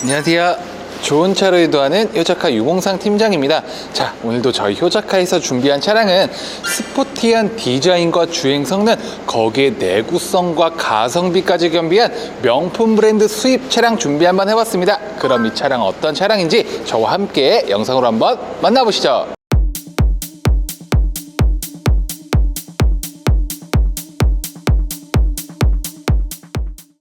안녕하세요. 좋은 차로 유도하는 효자카 유공상 팀장입니다. 자, 오늘도 저희 효자카에서 준비한 차량은 스포티한 디자인과 주행 성능, 거기에 내구성과 가성비까지 겸비한 명품 브랜드 수입 차량 준비 한번 해봤습니다. 그럼 이 차량 어떤 차량인지 저와 함께 영상으로 한번 만나보시죠.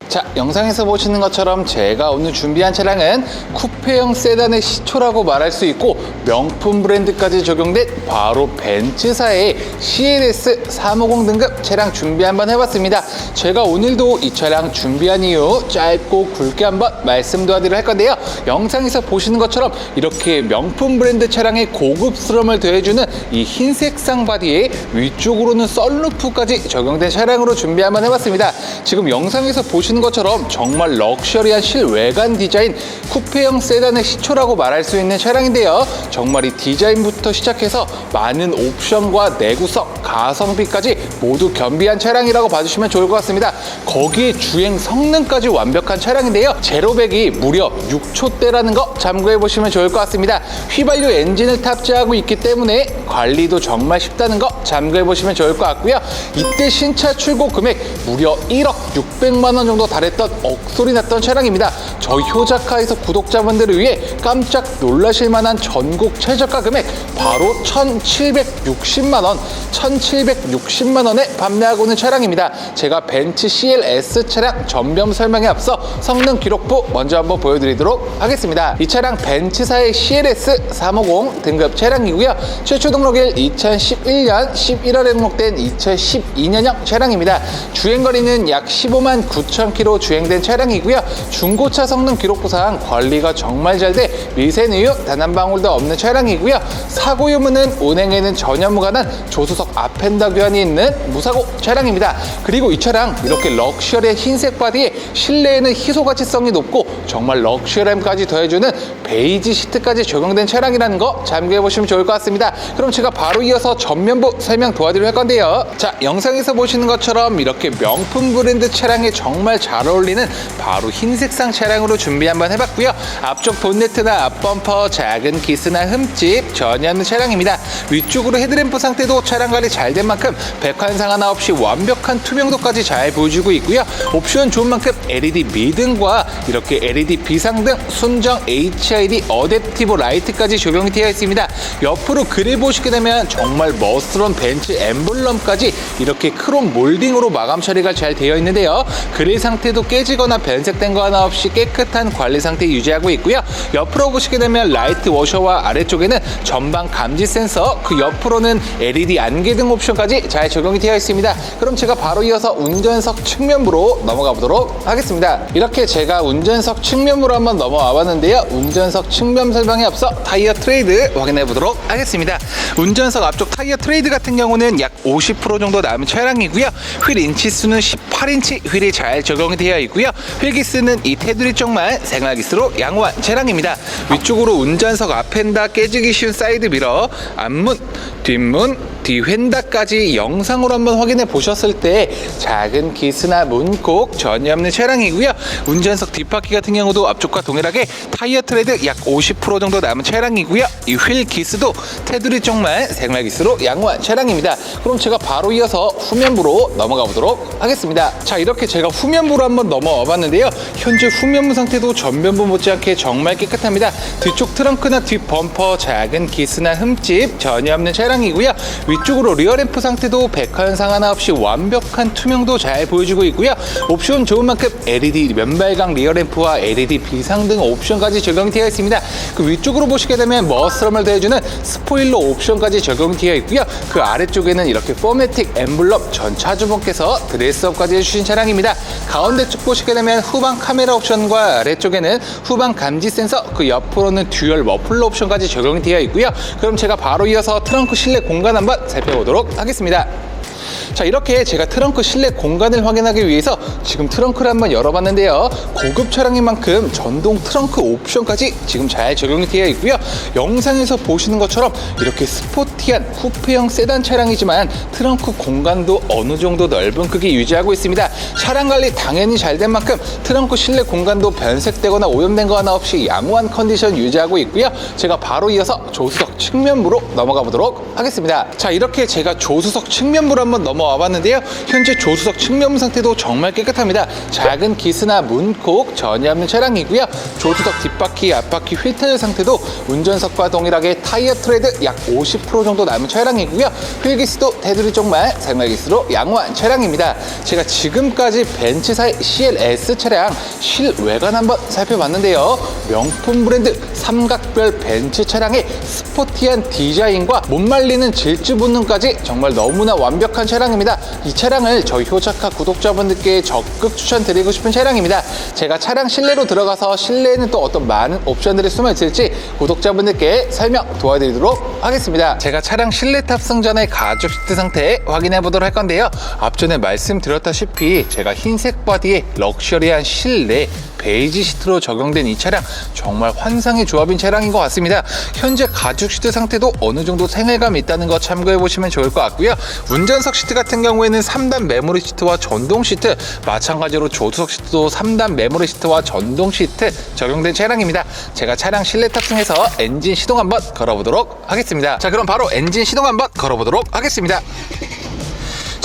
자, 영상에서 보시는 것처럼 제가 오늘 준비한 차량은 쿠페형 세단의 시초라고 말할 수 있고 명품 브랜드까지 적용된 바로 벤츠사의 CLS 350 등급 차량 준비 한번 해봤습니다. 제가 오늘도 이 차량 준비한 이유 짧고 굵게 한번 말씀 도와드리려 할 건데요. 영상에서 보시는 것처럼 이렇게 명품 브랜드 차량의 고급스러움을 더해주는 이 흰색 쌍바디에 위쪽으로는 썰루프까지 적용된 차량으로 준비 한번 해봤습니다. 지금 영상에서 보시는 것처럼 정말 럭셔리한 실외관 디자인 쿠페형 세단의 시초라고 말할 수 있는 차량인데요. 정말 이 디자인부터 시작해서 많은 옵션과 내구성, 가성비까지 모두 겸비한 차량이라고 봐주시면 좋을 것 같습니다. 거기에 주행 성능까지 완벽한 차량인데요. 제로백이 무려 6초대라는 거 참고해 보시면 좋을 것 같습니다. 휘발유 엔진을 탑재하고 있기 때문에 관리도 정말 쉽다는 거 참고해 보시면 좋을 것 같고요. 이때 신차 출고 금액 무려 1억 600만 원 정도 달했던 억소리 났던 차량입니다. 저희 효자카에서 구독자분들을 위해 깜짝 놀라실 만한 전국 최저가 금액 바로 1,760만 원, 1,760만 원에 판매하고 있는 차량입니다. 제가 벤츠 CLS 차량 전면 설명에 앞서 성능 기록부 먼저 한번 보여드리도록 하겠습니다. 이 차량 벤츠사의 CLS 350 등급 차량이고요. 최초 등록일 2011년 11월에 등록된 2012년형 차량입니다. 주행거리는 약 15만 9천 킬로 주행된 차량이고요. 중고차 성능 기록부상 관리가 정말 잘 돼 미세누유 단 한 방울도 없는 차량이고요. 사고 유무는 운행에는 전혀 무관한 조수석 앞엔더 교환이 있는 무사고 차량입니다. 그리고 이 차량 이렇게 럭셔리한 흰색 바디에 실내에는 희소 가치성이 높고 정말 럭셔리함까지 더해주는 베이지 시트까지 적용된 차량이라는 거 참고해 보시면 좋을 것 같습니다. 그럼 제가 바로 이어서 전면부 설명 도와드릴 건데요. 자, 영상에서 보시는 것처럼 이렇게 명품 브랜드 차량에 정말 잘 어울리는 바로 흰색상 차량으로 준비 한번 해봤고요. 앞쪽 본네트나 앞범퍼, 작은 기스나 흠집 전혀 없는 차량입니다. 위쪽으로 헤드램프 상태도 차량 관리 잘 된 만큼 백환상 하나 없이 완벽한 투명도까지 잘 보여주고 있고요. 옵션 좋은 만큼 LED 미등과 이렇게 LED 비상등, 순정 HID 어댑티브 라이트까지 적용이 되어 있습니다. 옆으로 그릴 보시게 되면 정말 멋스러운 벤츠 엠블럼까지 이렇게 크롬 몰딩으로 마감 처리가 잘 되어 있는데요. 그릴 상태 도 깨지거나 변색된 거 하나 없이 깨끗한 관리 상태 유지하고 있고요. 옆으로 보시게 되면 라이트 워셔와 아래쪽에는 전방 감지 센서, 그 옆으로는 LED 안개 등 옵션까지 잘 적용이 되어 있습니다. 그럼 제가 바로 이어서 운전석 측면부로 넘어가 보도록 하겠습니다. 이렇게 제가 운전석 측면부로 한번 넘어와 봤는데요. 운전석 측면 설명에 앞서 타이어 트레이드 확인해 보도록 하겠습니다. 운전석 앞쪽 타이어 트레이드 같은 경우는 약 50% 정도 남은 차량이고요. 휠 인치 수는 18인치 휠이 잘 적용 이 되어 있고요. 휠기스는 이 테두리 쪽만 생활기스로 양호한 차량입니다. 위쪽으로 운전석 앞엔다 깨지기 쉬운 사이드 미러, 앞문, 뒷문, 뒤휀다까지 영상으로 한번 확인해 보셨을 때 작은 기스나 문콕 전혀 없는 차량이고요. 운전석 뒷바퀴 같은 경우도 앞쪽과 동일하게 타이어 트레드 약 50% 정도 남은 차량이고요. 이 휠 기스도 테두리 쪽만 생활 기스로 양호한 차량입니다. 그럼 제가 바로 이어서 후면부로 넘어가 보도록 하겠습니다. 자 이렇게 제가 후면부 로 한번 넘어와 봤는데요. 현재 후면부 상태도 전면부 못지않게 정말 깨끗합니다. 뒤쪽 트렁크나 뒷 범퍼 작은 기스나 흠집 전혀 없는 차량이고요. 위쪽으로 리어 램프 상태도 백화현상 하나 없이 완벽한 투명도 잘 보여주고 있고요. 옵션 좋은 만큼 LED 면발광 리어 램프와 LED 비상 등 옵션까지 적용이 되어 있습니다. 그 위쪽으로 보시게 되면 머스럼을 더해주는 스포일러 옵션까지 적용이 되어 있고요. 그 아래쪽에는 이렇게 포매틱 엠블럼 전 차주분께서 드레스업까지 해주신 차량입니다. 가운데 쪽 보시게 되면 후방 카메라 옵션과 아래쪽에는 후방 감지 센서 그 옆으로는 듀얼 머플러 옵션까지 적용이 되어 있고요. 그럼 제가 바로 이어서 트렁크 실내 공간 한번 살펴보도록 하겠습니다. 자 이렇게 제가 트렁크 실내 공간을 확인하기 위해서 지금 트렁크를 한번 열어봤는데요. 고급 차량인 만큼 전동 트렁크 옵션까지 지금 잘 적용이 되어 있고요. 영상에서 보시는 것처럼 이렇게 스포티한 쿠페형 세단 차량이지만 트렁크 공간도 어느 정도 넓은 크기 유지하고 있습니다. 차량 관리 당연히 잘 된 만큼 트렁크 실내 공간도 변색되거나 오염된 거 하나 없이 양호한 컨디션 유지하고 있고요. 제가 바로 이어서 조수석 측면부로 넘어가 보도록 하겠습니다. 자 이렇게 제가 조수석 측면부로 한번 넘어 와 봤는데요. 현재 조수석 측면부 상태도 정말 깨끗합니다. 작은 기스나 문콕 전혀 없는 차량이고요. 조수석 뒷바퀴 앞바퀴 휠 타일 상태도 운전석과 동일하게 타이어 트레드 약 50% 정도 남은 차량이고요. 휠 기스도 테두리 쪽만 생활 기스로 양호한 차량입니다. 제가 지금까지 벤츠사의 CLS 차량 실외관 한번 살펴봤는데요. 명품 브랜드 삼각별 벤츠 차량의 스포티한 디자인과 못 말리는 질주 본능까지 정말 너무나 완벽한 차량입니다. 이 차량을 저희 효자카 구독자분들께 적극 추천드리고 싶은 차량입니다. 제가 차량 실내로 들어가서 실내에는 또 어떤 많은 옵션들이 숨어 있을지 구독자분들께 설명 도와드리도록 하겠습니다. 제가 차량 실내 탑승 전에 가죽 시트 상태 확인해 보도록 할 건데요. 앞전에 말씀드렸다시피 제가 흰색 바디에 럭셔리한 실내 베이지 시트로 적용된 이 차량 정말 환상의 조합인 차량인 것 같습니다. 현재 가죽 시트 상태도 어느 정도 생활감이 있다는 거 참고해 보시면 좋을 것 같고요. 운전석 시트 같은 경우에는 3단 메모리 시트와 전동 시트, 마찬가지로 조수석 시트도 3단 메모리 시트와 전동 시트 적용된 차량입니다. 제가 차량 실내 탑승해서 엔진 시동 한번 걸어보도록 하겠습니다. 자, 그럼 바로 엔진 시동 한번 걸어보도록 하겠습니다.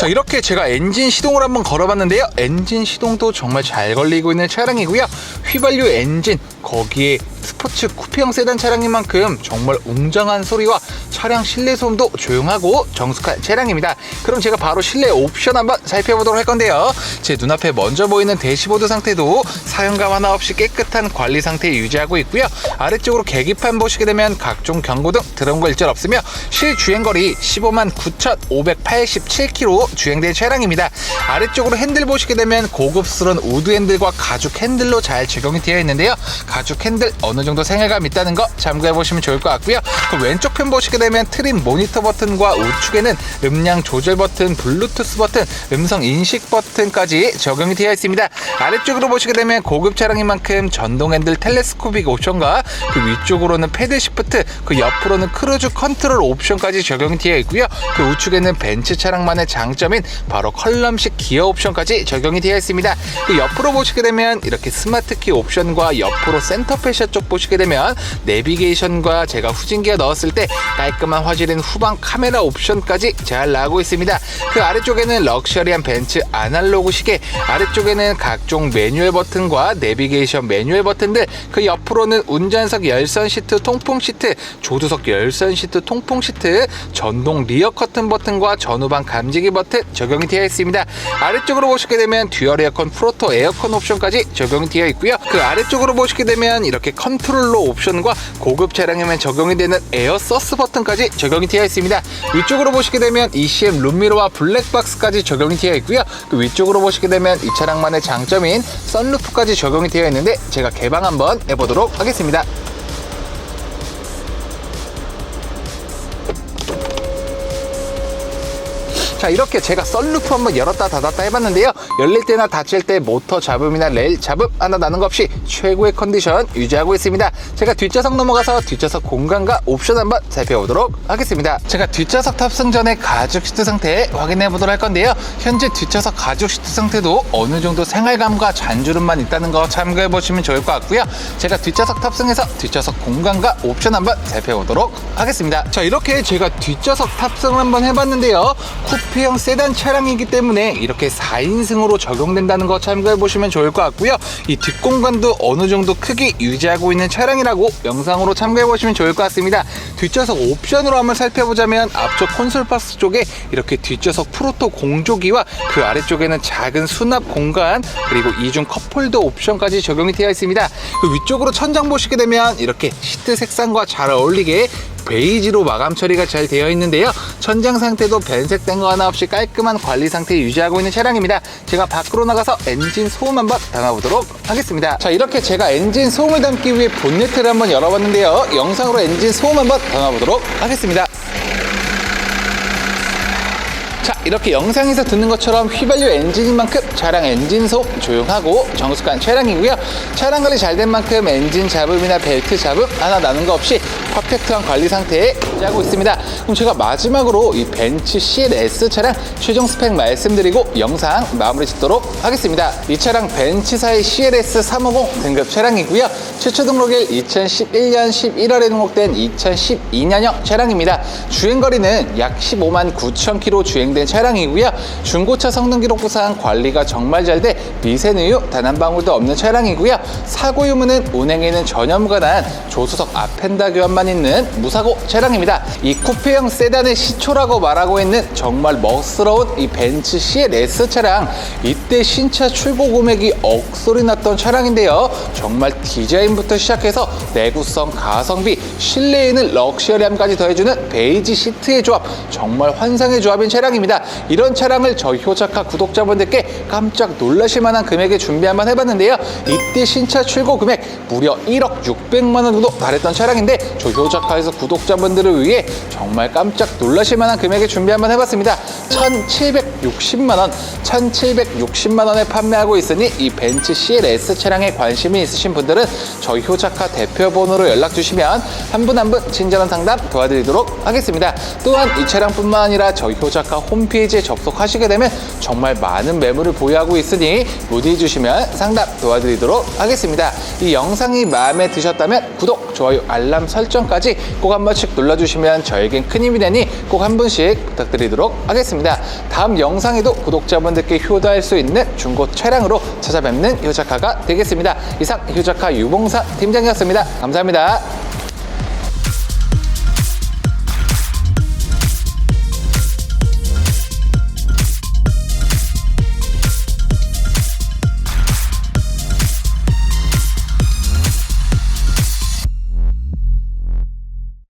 자 이렇게 제가 엔진 시동을 한번 걸어봤는데요. 엔진 시동도 정말 잘 걸리고 있는 차량이고요. 휘발유 엔진 거기에 스포츠 쿠페형 세단 차량인 만큼 정말 웅장한 소리와 차량 실내 소음도 조용하고 정숙한 차량입니다 그럼 제가 바로 실내 옵션 한번 살펴보도록 할 건데요 제 눈앞에 먼저 보이는 대시보드 상태도 사용감 하나 없이 깨끗한 관리 상태 유지하고 있고요 아래쪽으로 계기판 보시게 되면 각종 경고등 들어온 거 일절 없으며 실주행거리 15만 9,587km 주행된 차량입니다. 아래쪽으로 핸들 보시게 되면 고급스러운 우드 핸들과 가죽 핸들로 잘 적용이 되어 있는데요. 가죽 핸들 어느 정도 생활감 있다는 거 참고해 보시면 좋을 것 같고요. 그 왼쪽 편 보시게 되면 트림 모니터 버튼과 우측에는 음량 조절 버튼, 블루투스 버튼, 음성 인식 버튼까지 적용이 되어 있습니다. 아래쪽으로 보시게 되면 고급 차량인 만큼 전동 핸들 텔레스코픽 옵션과 그 위쪽으로는 패드 시프트, 그 옆으로는 크루즈 컨트롤 옵션까지 적용이 되어 있고요. 그 우측에는 벤츠 차량만의 장점인 바로 컬럼식 기어 옵션까지 적용이 되어 있습니다. 그 옆으로 보시게 되면 이렇게 스마트 키 옵션과 옆으로 센터 패셔 쪽 보시게 되면 내비게이션과 제가 후진기어 넣었을 때 깔끔한 화질인 후방 카메라 옵션까지 잘 나오고 있습니다. 그 아래쪽에는 럭셔리한 벤츠 아날로그 시계, 아래쪽에는 각종 매뉴얼 버튼과 내비게이션 매뉴얼 버튼들, 그 옆으로는 운전석 열선 시트 통풍 시트, 조수석 열선 시트 통풍 시트, 전동 리어 커튼 버튼과 전후방 감지기 버튼 적용이 되어 있습니다. 아래쪽으로 보시게 되면 듀얼 에어컨 프로토 에어컨 옵션까지 적용이 되어 있고요. 그 아래쪽으로 보시게 되면 이렇게 컨 트롤러 옵션과 고급 차량에만 적용이 되는 에어 서스 버튼까지 적용이 되어 있습니다. 위쪽으로 보시게 되면 ECM 룸미러와 블랙박스까지 적용이 되어 있고요. 그 위쪽으로 보시게 되면 이 차량만의 장점인 썬루프까지 적용이 되어 있는데 제가 개방 한번 해보도록 하겠습니다. 자 이렇게 제가 썬루프 한번 열었다 닫았다 해봤는데요. 열릴 때나 닫힐 때 모터 잡음이나 레일 잡음 하나 나는 것 없이 최고의 컨디션 유지하고 있습니다. 제가 뒷좌석 넘어가서 뒷좌석 공간과 옵션 한번 살펴보도록 하겠습니다. 제가 뒷좌석 탑승 전에 가죽 시트 상태 확인해 보도록 할 건데요. 현재 뒷좌석 가죽 시트 상태도 어느 정도 생활감과 잔주름만 있다는 거 참고해 보시면 좋을 것 같고요. 제가 뒷좌석 탑승해서 뒷좌석 공간과 옵션 한번 살펴보도록 하겠습니다. 자 이렇게 제가 뒷좌석 탑승을 한번 해봤는데요. 쿠 페형 세단 차량이기 때문에 이렇게 4인승으로 적용된다는 거 참고해 보시면 좋을 것 같고요. 이 뒷공간도 어느 정도 크기 유지하고 있는 차량이라고 영상으로 참고해 보시면 좋을 것 같습니다. 뒷좌석 옵션으로 한번 살펴보자면 앞쪽 콘솔 박스 쪽에 이렇게 뒷좌석 프로토 공조기와 그 아래쪽에는 작은 수납 공간 그리고 이중 컵홀더 옵션까지 적용이 되어 있습니다. 그 위쪽으로 천장 보시게 되면 이렇게 시트 색상과 잘 어울리게 베이지로 마감 처리가 잘 되어 있는데요. 천장 상태도 변색된 거 하나 없이 깔끔한 관리 상태 유지하고 있는 차량입니다. 제가 밖으로 나가서 엔진 소음 한번 담아보도록 하겠습니다. 자, 이렇게 제가 엔진 소음을 담기 위해 본네트를 한번 열어봤는데요. 영상으로 엔진 소음 한번 담아보도록 하겠습니다. 자 이렇게 영상에서 듣는 것처럼 휘발유 엔진인 만큼 차량 엔진 속 조용하고 정숙한 차량이고요. 차량 관리 잘 된 만큼 엔진 잡음이나 벨트 잡음 하나 나는 거 없이 퍼펙트한 관리 상태에 유지하고 있습니다. 그럼 제가 마지막으로 이 벤츠 CLS 차량 최종 스펙 말씀드리고 영상 마무리 짓도록 하겠습니다. 이 차량 벤츠사의 CLS 350 등급 차량이고요. 최초 등록일 2011년 11월에 등록된 2012년형 차량입니다. 주행거리는 약 15만 9천 킬로 주행된 차량이고요. 중고차 성능 기록부상 관리가 정말 잘 돼 미세누유 단 한 방울도 없는 차량이고요. 사고 유무는 운행에는 전혀 무관한 조수석 앞펜다 교환만 있는 무사고 차량입니다. 이 쿠페형 세단의 시초라고 말하고 있는 정말 멋스러운 이 벤츠 CLS 차량 이때 신차 출고 금액이 억소리 났던 차량인데요. 정말 디자인부터 시작해서 내구성, 가성비, 실내에는 럭셔리함까지 더해주는 베이지 시트의 조합 정말 환상의 조합인 차량입니다. 이런 차량을 저희 효자카 구독자분들께 깜짝 놀라실 만한 금액에 준비 한번 해봤는데요. 이때 신차 출고 금액 무려 1억 600만 원 정도 달했던 차량인데 저희 효자카에서 구독자분들을 위해 정말 깜짝 놀라실 만한 금액에 준비 한번 해봤습니다. 1,760만 원, 1,760만 원에 판매하고 있으니 이 벤츠 CLS 차량에 관심이 있으신 분들은 저희 효자카 대표 번호로 연락 주시면 한 분 한 분 친절한 상담 도와드리도록 하겠습니다. 또한 이 차량뿐만 아니라 저희 효자카 홈페이지 에 접속하시게 되면 정말 많은 매물을 보유하고 있으니 문의 주시면 상담 도와드리도록 하겠습니다. 이 영상이 마음에 드셨다면 구독, 좋아요, 알람 설정까지 꼭 한 번씩 눌러주시면 저에겐 큰 힘이 되니 꼭 한 분씩 부탁드리도록 하겠습니다. 다음 영상에도 구독자분들께 효도할 수 있는 중고 차량으로 찾아뵙는 효자카가 되겠습니다. 이상 효자카 유봉사 팀장이었습니다. 감사합니다.